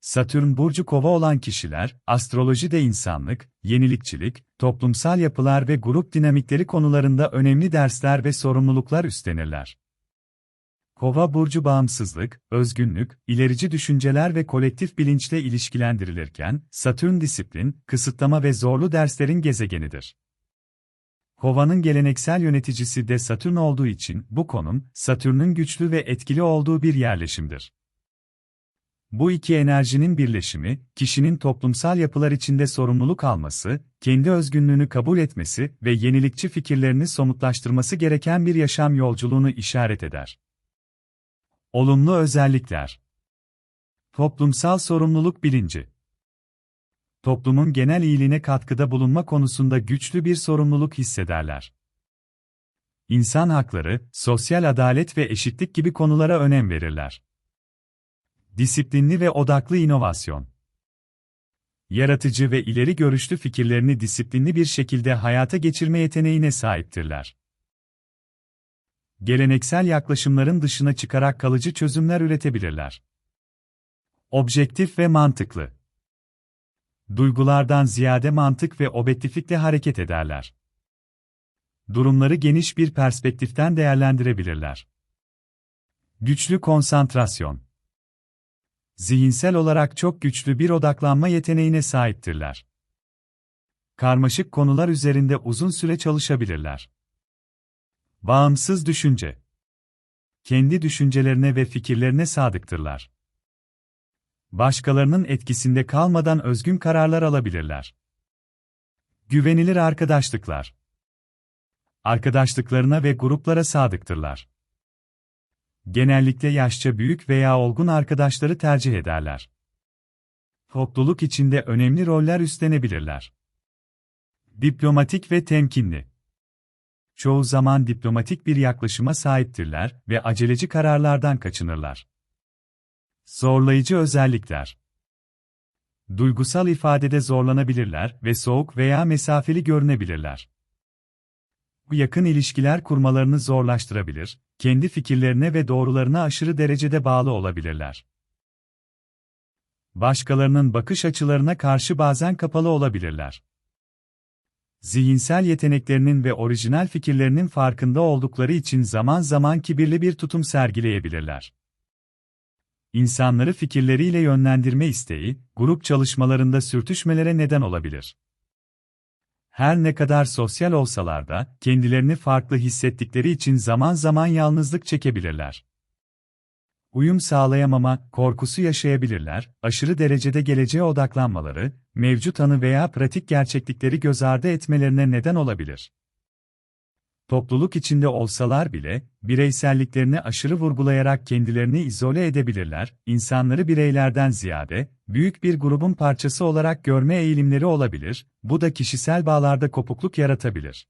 Satürn burcu kova olan kişiler, astrolojide insanlık, yenilikçilik, toplumsal yapılar ve grup dinamikleri konularında önemli dersler ve sorumluluklar üstlenirler. Kova burcu bağımsızlık, özgünlük, ilerici düşünceler ve kolektif bilinçle ilişkilendirilirken, Satürn disiplin, kısıtlama ve zorlu derslerin gezegenidir. Kova'nın geleneksel yöneticisi de Satürn olduğu için bu konum, Satürn'ün güçlü ve etkili olduğu bir yerleşimdir. Bu iki enerjinin birleşimi, kişinin toplumsal yapılar içinde sorumluluk alması, kendi özgünlüğünü kabul etmesi ve yenilikçi fikirlerini somutlaştırması gereken bir yaşam yolculuğunu işaret eder. Olumlu özellikler Toplumsal sorumluluk bilinci Toplumun genel iyiliğine katkıda bulunma konusunda güçlü bir sorumluluk hissederler. İnsan hakları, sosyal adalet ve eşitlik gibi konulara önem verirler. Disiplinli ve odaklı inovasyon. Yaratıcı ve ileri görüşlü fikirlerini disiplinli bir şekilde hayata geçirme yeteneğine sahiptirler. Geleneksel yaklaşımların dışına çıkarak kalıcı çözümler üretebilirler. Objektif ve mantıklı. Duygulardan ziyade mantık ve objektiflikle hareket ederler. Durumları geniş bir perspektiften değerlendirebilirler. Güçlü konsantrasyon zihinsel olarak çok güçlü bir odaklanma yeteneğine sahiptirler. Karmaşık konular üzerinde uzun süre çalışabilirler. Bağımsız düşünce. Kendi düşüncelerine ve fikirlerine sadıktırlar. Başkalarının etkisinde kalmadan özgün kararlar alabilirler. Güvenilir arkadaşlıklar. Arkadaşlıklarına ve gruplara sadıktırlar genellikle yaşça büyük veya olgun arkadaşları tercih ederler. Topluluk içinde önemli roller üstlenebilirler. Diplomatik ve temkinli. Çoğu zaman diplomatik bir yaklaşıma sahiptirler ve aceleci kararlardan kaçınırlar. Zorlayıcı özellikler. Duygusal ifadede zorlanabilirler ve soğuk veya mesafeli görünebilirler. Bu yakın ilişkiler kurmalarını zorlaştırabilir, kendi fikirlerine ve doğrularına aşırı derecede bağlı olabilirler. Başkalarının bakış açılarına karşı bazen kapalı olabilirler. Zihinsel yeteneklerinin ve orijinal fikirlerinin farkında oldukları için zaman zaman kibirli bir tutum sergileyebilirler. İnsanları fikirleriyle yönlendirme isteği, grup çalışmalarında sürtüşmelere neden olabilir her ne kadar sosyal olsalar da, kendilerini farklı hissettikleri için zaman zaman yalnızlık çekebilirler. Uyum sağlayamama, korkusu yaşayabilirler, aşırı derecede geleceğe odaklanmaları, mevcut anı veya pratik gerçeklikleri göz ardı etmelerine neden olabilir. Topluluk içinde olsalar bile, bireyselliklerini aşırı vurgulayarak kendilerini izole edebilirler, insanları bireylerden ziyade, büyük bir grubun parçası olarak görme eğilimleri olabilir, bu da kişisel bağlarda kopukluk yaratabilir.